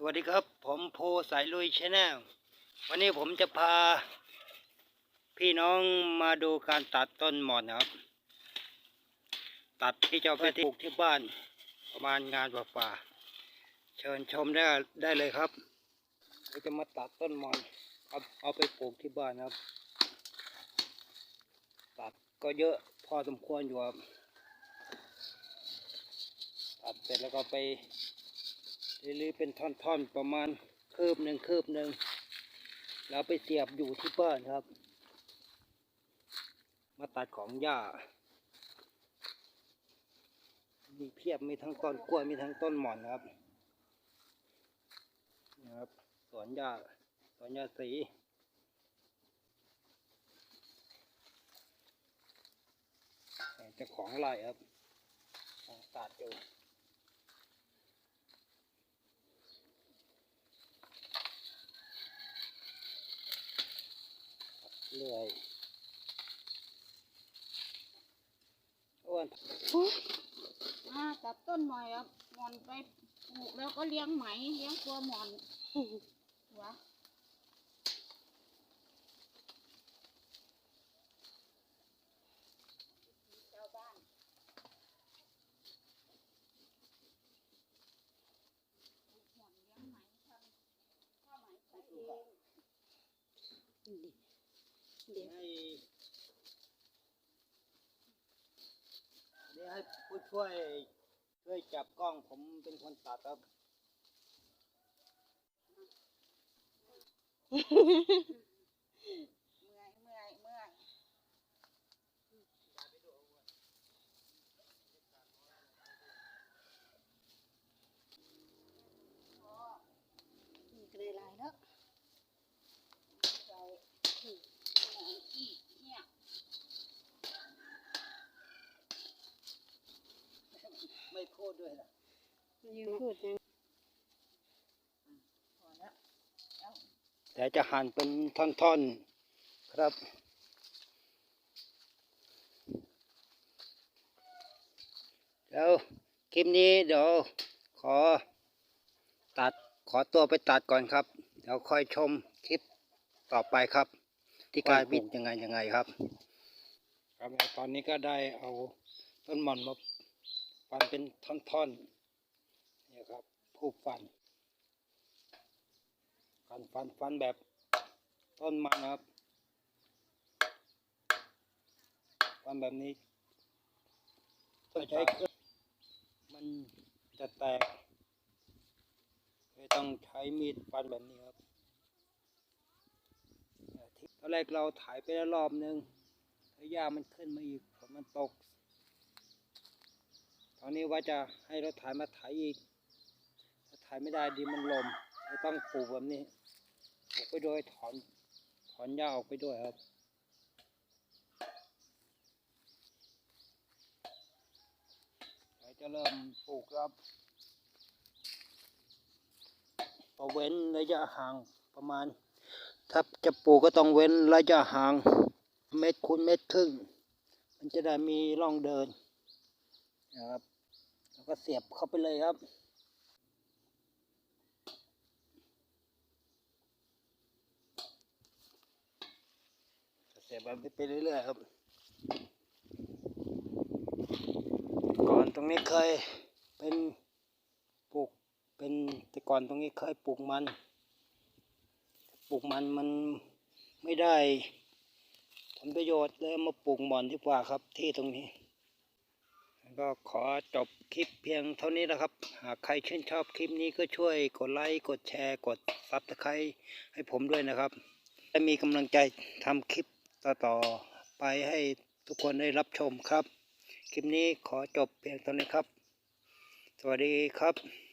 สวัสดีครับ ผมโพสายลุยชาแนลวันนี้ผมจะพา พี่น้องมาดูการตัดต้นหมอนนะครับ ตัดที่จะเอาไปปลูกที่บ้าน ประมาณงานป่าๆเชิญชมได้ได้เลยครับเราจะมาตัดต้นหมอนเอาเอาไปปลูกที่บ้านครับ ตัดก็เยอะพอสมควรอยู่ครับตัดเสร็จแล้วก็ไป หรือเป็นท่อนๆประมาณคืบหนึ่งคืบหนึ่งแล้วไปเสียบอยู่ที่บ้านครับ มาตัดของหญ้ามีเพียบมีทั้งต้นกล้วยมีทั้งต้นหม่อนครับนะครับสวนหญ้าสวนหญ้าสีจ้าของไร่ครับของตัดอยู่ เรื่อยอ้วนอ่าตัดต้นหน่อยครับหมอนไปปลูกแล้วก็เลี้ยงไหมเลี้ยงตัวหมอนหัวช เดี๋ยวไหมใส่เองให้เดี๋ยวให้ผู้ช่วยช่วยจับกล้องผมเป็นคนตัดครับ เมื่อยเมื่อยเมื่อย นี่ก็ได้หลายแล้ว ใส่หมอนขี้เนี่ย ไม่พู ดด้วยนะยืนพูดยังพอแล้วแล้วแต่จะหั่นเป็นท่อนๆ ครับแล้วคลิปนี้เดี๋ยวขอตัดขอตัวไปตัดก่อนครับ เดี๋ยวค่อยชมคลิปต่อไปครับ ที่การบินยังไงยังไงครับ ครับแล้วตอนนี้ก็ได้เอาต้นหม่อนมา ฟันเป็นท่อนๆเนี่ยครับผู้ฟันฟันฟันฟันแบบต้นมันนะครับ ฟันแบบนี้ต้องใช้เครื่องมันจะแตกเลยต้องใช้มีดฟันแบบนี้ครับตอนแรกเราถ่ายไปแล้วรอบนึงแล้วหญ้ามันขึ้นมาอีกฝนมันตก ตอนนี้ว่าจะให้เราถ่ายมาถ่ายอีกถ้าถ่ายไม่ได้ดีมันลมเลยต้องปลูกแบบนี้ปลูกไปโดยถอนถอนหญ้าออกไปด้วยครับจะเริ่มปลูกครับพอเว้นระยะห่างประมาณ ถ้าจะปลูกก็ต้องเว้นระยะห่างเม็ดคูณเม็ดครึ่ง มันจะได้มีร่องเดิน นะครับแล้วก็เสียบเข้าไปเลยครับ เสียบแบบนี้ไปเรื่อยๆครับก่อนตรงนี้เคยเป็นปลูกเป็นแต่ก่อนตรงนี้เคยปลูกมันปลูกมันมันไม่ได้ผลประโยชน์เลยมาปลูกหมอนดีกว่าครับที่ตรงนี้ ก็ขอจบคลิปเพียงเท่านี้นะครับ หากใครชื่นชอบคลิปนี้ก็ช่วยกดไลค์ กดแชร์ กดซับสไครต์ให้ผมด้วยนะครับ จะมีกำลังใจทำคลิปต่อๆไปให้ทุกคนได้รับชมครับ คลิปนี้ขอจบเพียงเท่านี้ครับ สวัสดีครับ